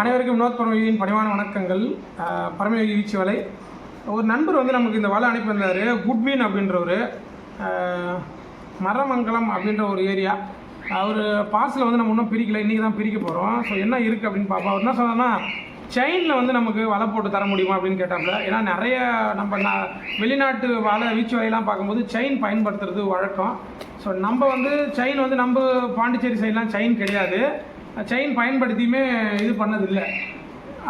அனைவருக்கும் வினோத் பரமயோகியின் பணிவான வணக்கங்கள். பரமயோகி வீச்சு வலை. ஒரு நண்பர் வந்து நமக்கு இந்த வலை அனுப்பியிருந்தார் குட்மீன் அப்படின்றவர். மரமங்கலம் அப்படின்ற ஒரு ஏரியா. அவர் பார்சலை வந்து நம்ம இன்னும் பிரிக்கல. இன்றைக்கி தான் பிரிக்க போகிறோம் ஸோ என்ன இருக்குது அப்படின்னு பார்ப்போம் அவர் என்ன சொன்னார்னா செயினில் வந்து நமக்கு வலை போட்டு தர முடியுமா அப்படின்னு கேட்டாப்புல. ஏன்னா நிறைய நம்ம நான் வெளிநாட்டு வலை வீச்சு வலையெல்லாம் பார்க்கும்போது செயின் பயன்படுத்துறது வழக்கம். ஸோ நம்ம வந்து செயின் வந்து நம்ம பாண்டிச்சேரி சைட்லாம் செயின் கிடையாது. செயின் பயன்படுத்தியுமே இது பண்ணதில்லை.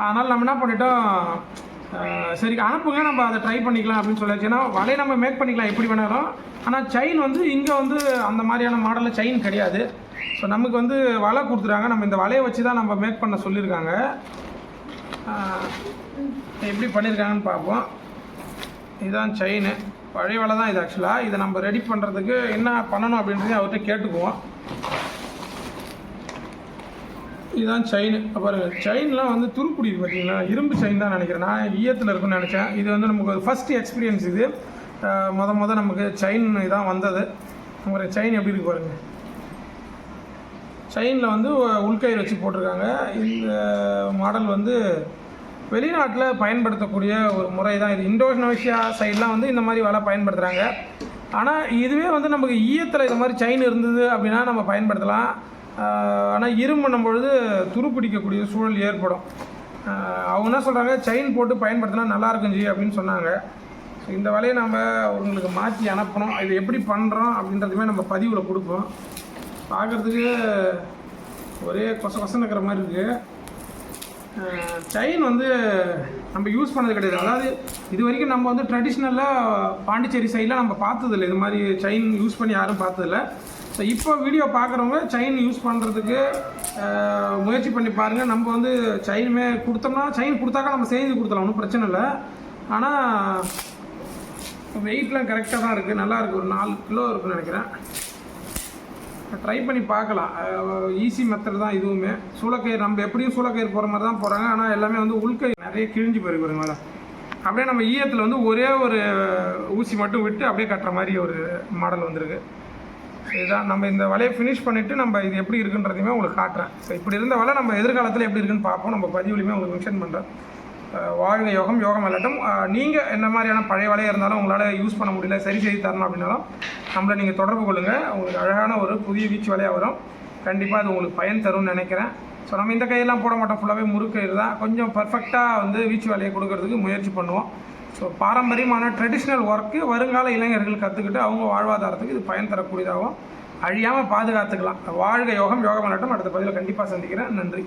அதனால் நம்ம என்ன பண்ணிட்டோம் சரி அனுப்புங்க நம்ம அதை ட்ரை பண்ணிக்கலாம் அப்படின்னு சொல்லியாச்சு. ஏன்னா வலையை நம்ம மேக் பண்ணிக்கலாம் எப்படி வேணாலும். ஆனால் செயின் வந்து இங்கே வந்து அந்த மாதிரியான மாடலில் செயின் கிடையாது. ஸோ நமக்கு வந்து வலை கொடுத்துட்டாங்க. நம்ம இந்த வலையை வச்சு தான் நம்ம மேக் பண்ண சொல்லியிருக்காங்க. எப்படி பண்ணியிருக்காங்கன்னு பார்ப்போம். இதுதான் செயின் பழைய வலை தான் இது ஆக்சுவலாக இதை நம்ம ரெடி பண்ணுறதுக்கு என்ன பண்ணணும் அப்படின்றதையும் அவர்கிட்ட கேட்டுக்குவோம். இதுதான் செயின் பாருங்கள் செயின்லாம் வந்து துருப்பிடிது பார்த்தீங்களா இரும்பு செயின் தான் நினைக்கிறேன். நான் ஈயத்தில் இருக்குன்னு நினச்சேன். இது வந்து நமக்கு ஒரு ஃபஸ்ட் எக்ஸ்பீரியன்ஸ் இது. மொதல் மொதல் நமக்கு செயின் இதான் வந்தது. ஒரு செயின் எப்படி இருக்கு பாருங்கள் செயினில் வந்து உள்கயிறு வச்சு போட்டிருக்காங்க. இந்த மாடல் வந்து வெளிநாட்டில் பயன்படுத்தக்கூடிய ஒரு முறை தான் இது. இந்தோனேஷியா சைட்லாம் வந்து இந்த மாதிரி வலை பயன்படுத்துகிறாங்க ஆனால் இதுவே வந்து நமக்கு ஈயத்தில் இந்த மாதிரி செயின் இருந்தது அப்படின்னா நம்ம பயன்படுத்தலாம். ஆனால் இரும்பண்ணும் பொழுது துருப்பிடிக்கக்கூடிய சூழல் ஏற்படும். அவங்க என்ன சொல்கிறாங்க செயின் போட்டு பயன்படுத்தினா நல்லா இருக்கும் ஜி அப்படின்னு சொன்னாங்க. ஸோ இந்த வலையை நம்ம அவங்களுக்கு மாற்றி அனுப்பணும். இது எப்படி பண்ணுறோம் அப்படின்றதுமே நம்ம பதிவில் கொடுப்போம். பார்க்குறதுக்கு ஒரே கொச கொசன்னு இருக்கிற மாதிரி இருக்குது செயின் வந்து நம்ம யூஸ் பண்ணது கிடையாது. அதாவது இது வரைக்கும் நம்ம வந்து ட்ரெடிஷ்னலாக பாண்டிச்சேரி சைடில் நம்ம பார்த்ததில்ல. இது மாதிரி செயின் யூஸ் பண்ணி யாரும் பார்த்ததில்ல. ஸோ இப்போ வீடியோ பார்க்குறவங்க செயின் யூஸ் பண்ணுறதுக்கு முயற்சி பண்ணி பாருங்கள் நம்ம வந்து செயினுமே கொடுத்தோம்னா செயின் கொடுத்தாக்கா நம்ம செய்து கொடுத்தலாம் ஒன்றும் பிரச்சனை இல்லை. ஆனால் வெயிட்லாம் கரெக்டாக தான் இருக்குது நல்லா இருக்குது ஒரு நாலு கிலோ இருக்குன்னு நினைக்கிறேன். ட்ரை பண்ணி பார்க்கலாம். ஈஸி மெத்தட் தான் இதுவுமே. சூளக்கயிறு நம்ம எப்படியும் சூளக்கயிறு போகிற மாதிரி தான் போகிறாங்க ஆனால் எல்லாமே வந்து உள்கயிறு. நிறைய கிழிஞ்சு போயிருக்கு பாருங்க மேடம் அப்படியே நம்ம ஈயத்தில் வந்து ஒரே ஒரு ஊசி மட்டும் விட்டு அப்படியே கட்டுற மாதிரி ஒரு மாடல் வந்திருக்கு. இதுதான். நம்ம இந்த வலையை ஃபினிஷ் பண்ணிவிட்டு நம்ம இது எப்படி இருக்குன்றதையுமே உங்களுக்கு காட்டுறேன். ஸோ இப்படி இருந்த வலை நம்ம எதிர்காலத்தில் எப்படி இருக்குன்னு பார்ப்போம். நம்ம பதிவுலையுமே உங்களுக்கு மென்ஷன் பண்ணுறேன் வாழ்க யோகம் யோகம் விளாட்டும் நீங்கள் என்ன மாதிரியான பழைய வலையாக இருந்தாலும் உங்களால் யூஸ் பண்ண முடியல சரி செய்து தரணும் அப்படின்னாலும் நம்மளை நீங்கள் தொடர்பு கொள்ளுங்கள் உங்களுக்கு அழகான ஒரு புதிய வீச்சு வலையாக வரும். கண்டிப்பாக அது உங்களுக்கு பயன் தரும்னு நினைக்கிறேன். ஸோ நம்ம இந்த கையெல்லாம் போட மாட்டோம். ஃபுல்லாகவே முறுக்கயிறு தான் கொஞ்சம் பர்ஃபெக்டாக வந்து வீச்சு வலையை கொடுக்கறதுக்கு முயற்சி பண்ணுவோம். ஸோ பாரம்பரியமான ட்ரெடிஷ்னல் ஒர்க்கு வருங்கால இளைஞர்கள் கற்றுக்கிட்டு அவங்க வாழ்வாதாரத்துக்கு இது பயன் தரக்கூடியதாகவும் அழியாமல் பாதுகாத்துக்கலாம். வாழ்க யோகம் யோகம் நட்டம் அடுத்த பதிவில் கண்டிப்பாக சந்திக்கிறேன். நன்றி.